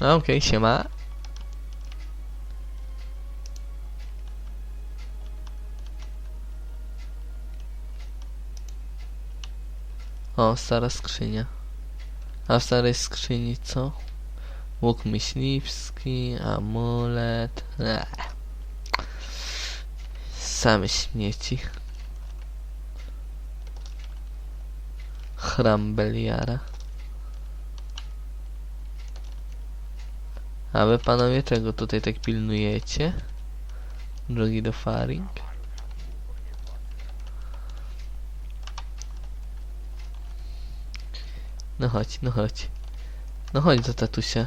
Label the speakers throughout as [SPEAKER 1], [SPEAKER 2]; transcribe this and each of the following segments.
[SPEAKER 1] No, Okej, siema. O, stara skrzynia. A w starej skrzyni co? Łuk myśliwski, amulet. Eee. Same śmieci. Chram A wy panowie czego tutaj tak pilnujecie? Drogi do Faring? No chodź, no chodź. No chodź do tatusia.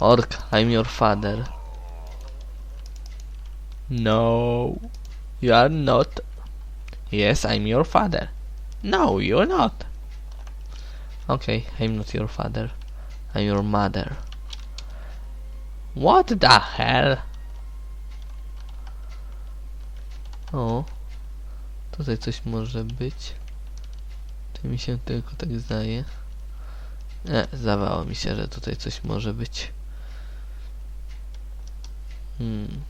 [SPEAKER 1] Ork, I'm your father. No, you are not. Yes, I'm your father. No, you're not. Okay, I'm not your father. I'm your mother. What the hell? O, tutaj coś może być. To mi się tylko tak zdaje. Nie, zdawało mi się, że tutaj coś może być. Hmm.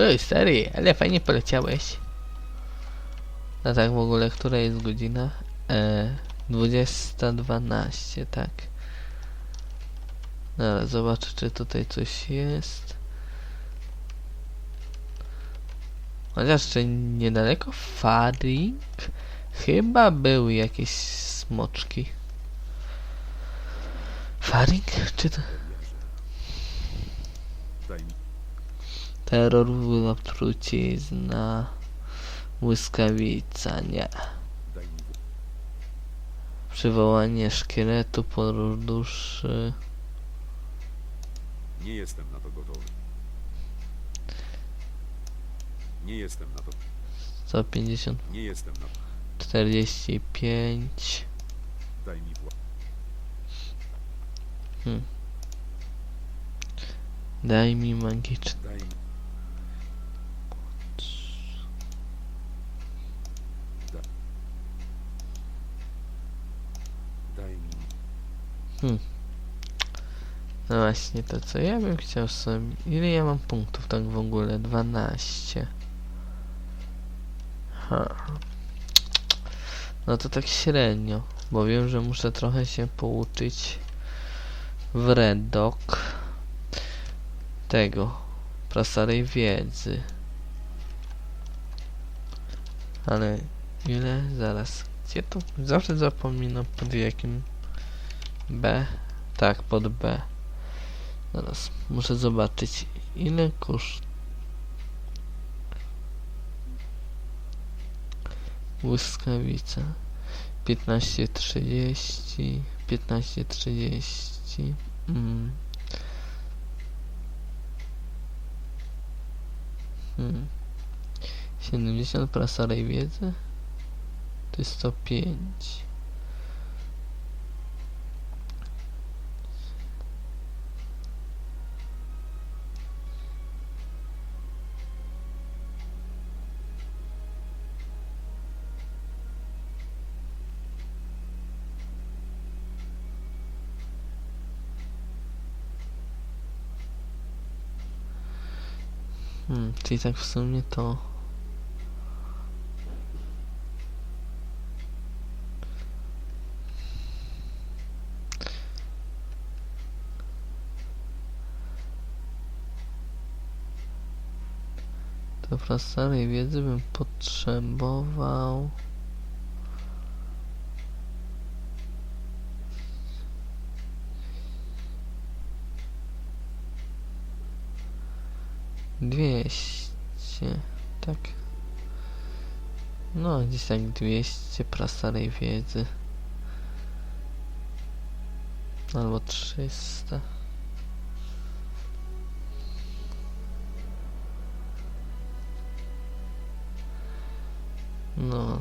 [SPEAKER 1] Ej, stary, ale fajnie poleciałeś. No tak w ogóle, która jest godzina? E, 20.12, tak. Dobra, zobaczę, czy tutaj coś jest. Chociaż czy niedaleko Faring chyba były jakieś smoczki. Faring? Czy to...
[SPEAKER 2] Daj mi.
[SPEAKER 1] Terror, była trucizna, błyskawica, nie. Przywołanie szkieletu, podróż duszy.
[SPEAKER 2] Nie jestem na to gotowy. Nie jestem na to.
[SPEAKER 1] 150,
[SPEAKER 2] Nie jestem na to.
[SPEAKER 1] 45.
[SPEAKER 2] Daj mi wła.
[SPEAKER 1] Daj mi magiczny.
[SPEAKER 2] Daj mi. Da. Daj mi.
[SPEAKER 1] No właśnie to co ja bym chciał sobie. Ile ja mam punktów tak w ogóle? 12. Ha. No to tak średnio, bo wiem, że muszę trochę się pouczyć w Redok tego prastarej wiedzy. Ale ile? Zaraz. Gdzie to? Zawsze zapominam pod jakim B. Tak, pod B. Zaraz muszę zobaczyć ile koszt. Błyskawica 15.30 15.30 mm. hmm. 70 prasarej wiedzy to jest 105 Hmm, czyli tak w sumie to. To prastarej wiedzy bym potrzebował. Dwieście, tak. No, gdzieś tak 200 prastarej wiedzy. Albo 300. No,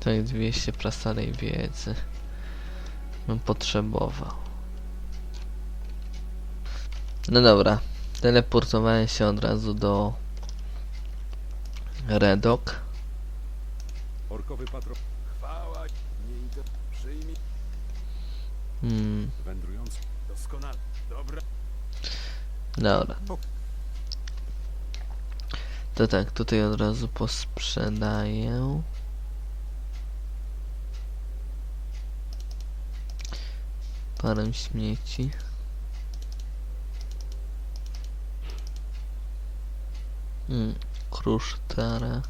[SPEAKER 1] tak 200 prastarej wiedzy. bym potrzebował. No dobra, teleportowałem się od razu do Redok.
[SPEAKER 2] Orkowy patrol. Chwała. Nie idę. Przyjmij.
[SPEAKER 1] Hmm,
[SPEAKER 2] Wędrujący. Doskonale. Dobra.
[SPEAKER 1] dobra. To tak, tutaj od razu posprzedaję. Parę śmieci. Hmm, krusztara.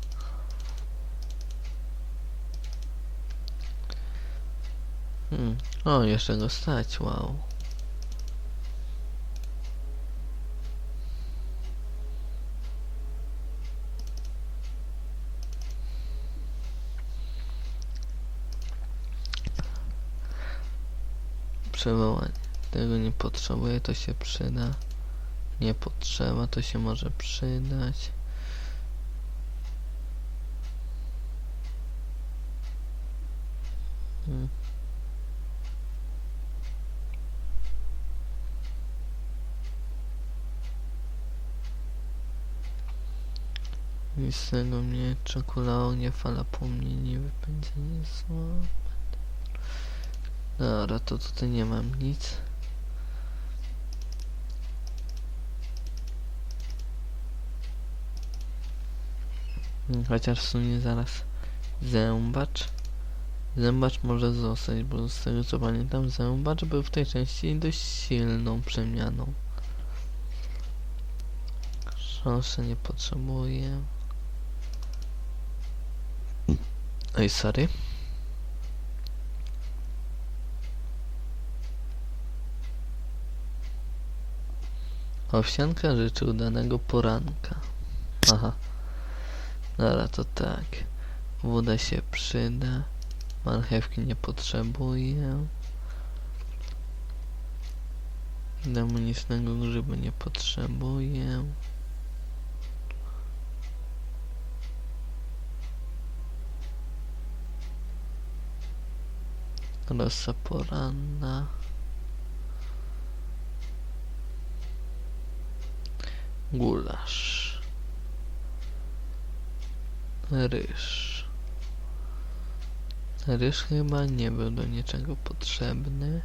[SPEAKER 1] Hmm. O, jeszcze go stać, wow. Przywołanie. Tego nie potrzebuję, to się przyda. Nie potrzeba, to się może przydać. Hmm. I z tego miecza kula ognia, fala płomieni, wypędzenie zła. Dobra, to tutaj nie mam nic. Chociaż w sumie zaraz zębacz. Zębacz może zostać, bo z tego co pamiętam zębacz był w tej części dość silną przemianą. Szansę nie potrzebuję. Oj, sorry. Owsianka życzy udanego poranka. Aha. Dobra, to tak. Woda się przyda. Marchewki nie potrzebuję. Demonicznego grzyba nie potrzebuję. Rosa poranna. Gulasz. Ryż. Ryż chyba nie był do niczego potrzebny.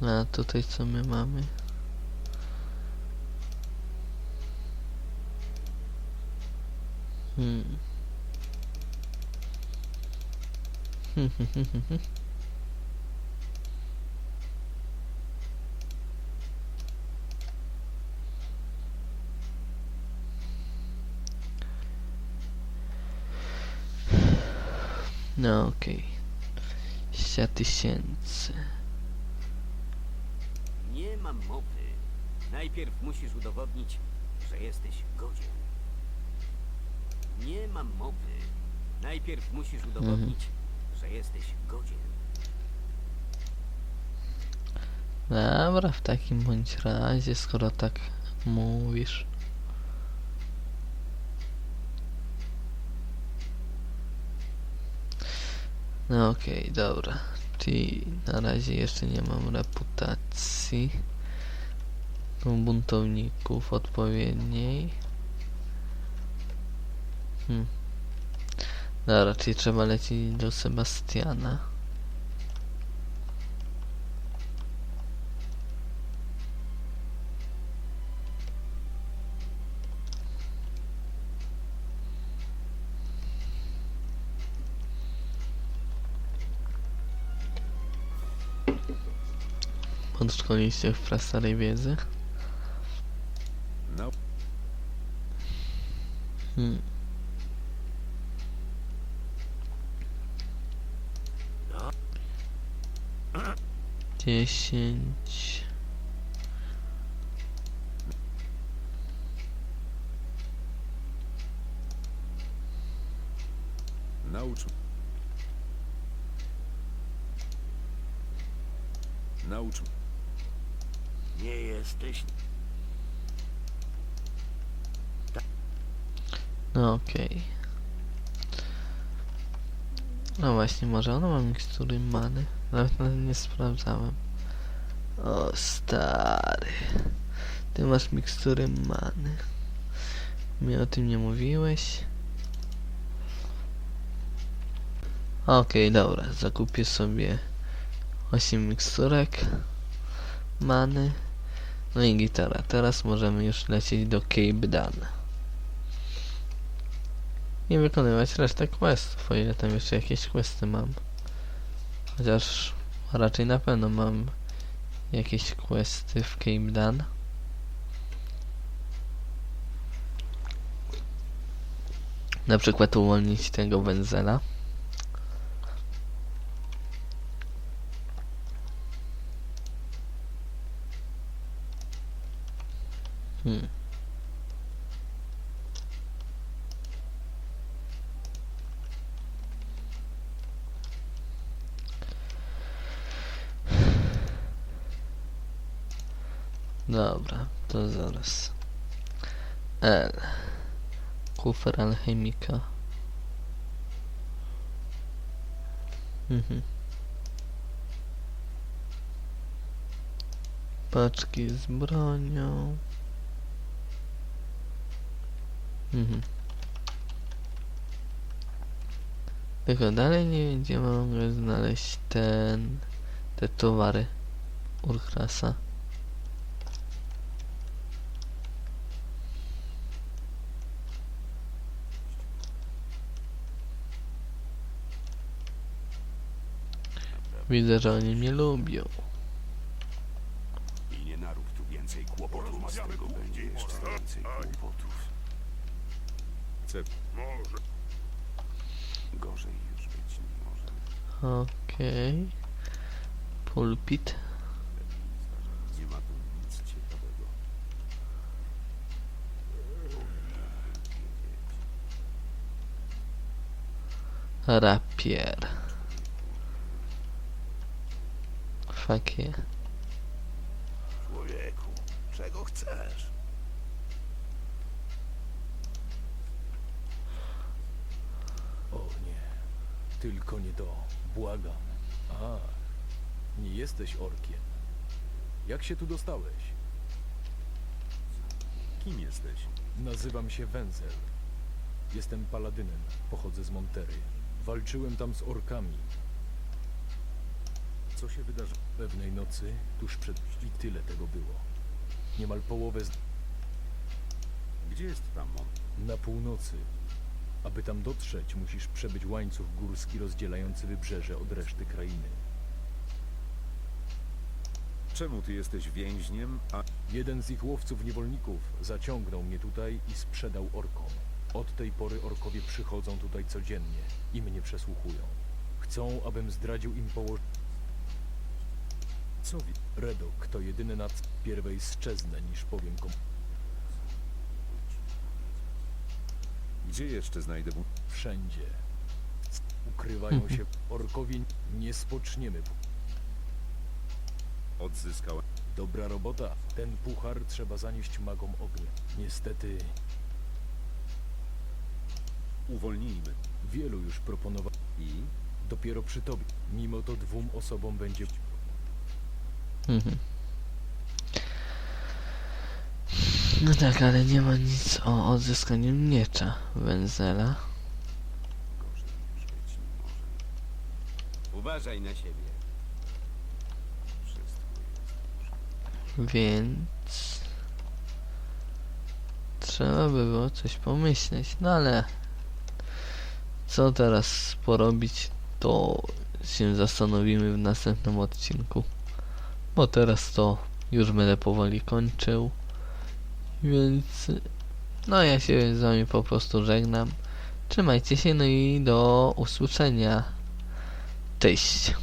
[SPEAKER 1] A tutaj co my mamy? Hmm. No okej. Okay. tysięcy.
[SPEAKER 3] Nie mam mowy. Najpierw musisz udowodnić, że jesteś godzien. Nie mam mowy. Najpierw musisz udowodnić, że jesteś godzien.
[SPEAKER 1] Dobra, w takim bądź razie, skoro tak mówisz. No okej, dobra. Czyli na razie jeszcze nie mam reputacji buntowników odpowiedniej. Hmm. Dobra, czyli trzeba lecieć do Sebastiana. Podszkoliście w prastarej wiedzy?
[SPEAKER 2] No.
[SPEAKER 1] Hmm. Dziesięć.
[SPEAKER 2] Naucz. Naucz.
[SPEAKER 3] Nie jesteś.
[SPEAKER 1] No okej. No właśnie, może ona ma mikstury many. Nawet na- nie sprawdzałem. O stary. Ty masz mikstury many. Mi o tym nie mówiłeś. Okej, dobra. Zakupię sobie 8 miksturek many. No i gitara. Teraz możemy już lecieć do Cape Dan. I wykonywać resztę questów, o ile tam jeszcze jakieś questy mam. Chociaż raczej na pewno mam jakieś questy w Cape Dan. Na przykład uwolnić tego węzela. Hmm. Dobra, to zaraz. L. Kufer alchemika. Mhm. Paczki z bronią. Mhm. Tylko dalej nie wiem, gdzie mogę znaleźć ten... te towary Urkrasa. Widzę, że oni mnie lubią.
[SPEAKER 4] I nie narób tu więcej kłopotów, z tego będzie jeszcze więcej kłopotów.
[SPEAKER 2] Chcę.
[SPEAKER 4] Gorzej już być nie może.
[SPEAKER 1] Okej. Pulpit.
[SPEAKER 2] Nie ma tu nic ciekawego.
[SPEAKER 1] Rapier. Fuck yeah.
[SPEAKER 4] Człowieku, czego chcesz?
[SPEAKER 5] O nie, tylko nie to. Błagam. A, nie jesteś orkiem. Jak się tu dostałeś?
[SPEAKER 2] Kim jesteś?
[SPEAKER 5] Nazywam się Wenzel. Jestem paladynem, pochodzę z Montery. Walczyłem tam z orkami.
[SPEAKER 2] Co się wydarzy?
[SPEAKER 5] Pewnej nocy, tuż przed... i tyle tego było. Niemal połowę z...
[SPEAKER 2] Gdzie jest tam on?
[SPEAKER 5] na północy. Aby tam dotrzeć, musisz przebyć łańcuch górski rozdzielający wybrzeże od reszty krainy.
[SPEAKER 2] Czemu ty jesteś więźniem, a
[SPEAKER 5] Jeden z ich łowców niewolników zaciągnął mnie tutaj i sprzedał orkom. Od tej pory orkowie przychodzą tutaj codziennie i mnie przesłuchują. Chcą, abym zdradził im położenie.
[SPEAKER 2] co wi...
[SPEAKER 5] Redok to jedyny nad pierwej szczeznę, niż powiem komu.
[SPEAKER 2] Gdzie jeszcze znajdę bu...
[SPEAKER 5] Wszędzie. Ukrywają się orkowie. Nie spoczniemy.
[SPEAKER 2] Odzyskałem.
[SPEAKER 5] Dobra robota. Ten puchar trzeba zanieść magom ognia. Niestety
[SPEAKER 2] Uwolnijmy.
[SPEAKER 5] wielu już proponowało.
[SPEAKER 2] I?
[SPEAKER 5] Dopiero przy tobie. Mimo to dwóm osobom będzie
[SPEAKER 1] Mhm. No tak, ale nie ma nic o odzyskaniu miecza Wenzela.
[SPEAKER 3] Uważaj na siebie.
[SPEAKER 1] Więc trzeba by było coś pomyśleć. No ale co teraz porobić, to się zastanowimy w następnym odcinku. Bo teraz to już będę powoli kończył. Więc no ja się z wami po prostu żegnam. Trzymajcie się no i do usłyszenia. Cześć.